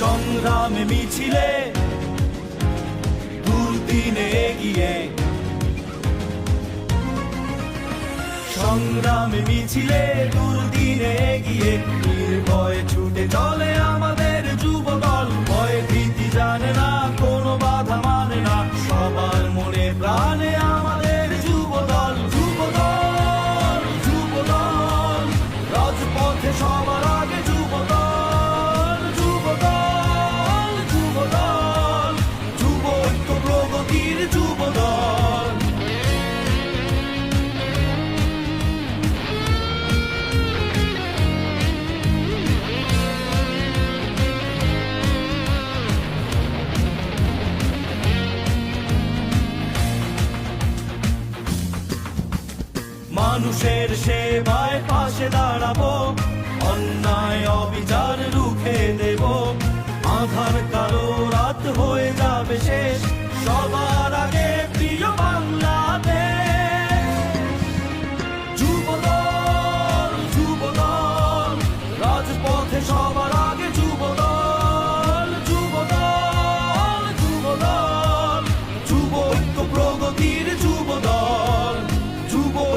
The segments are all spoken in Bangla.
সংগ্রামে মিছিলে দুর্দিনে এগিয়ে। সংগ্রামে মিছিলে দুর্দিনে এগিয়ে। নির্ভয়ে ছুটে চলে আমাদের যুবদল। ভয় ভীতি জানে না, কোনো বাধা মানে না। সবার মনে প্রাণে আমাদের যুবদল যুবদল যুবদল। রাজপথে সবার মানুষের সেবায় পাশে দাঁড়াবো অন্যায় অবিচার রুখে দেব আধার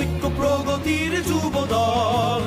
ঐক্য প্রগতির যুবদল।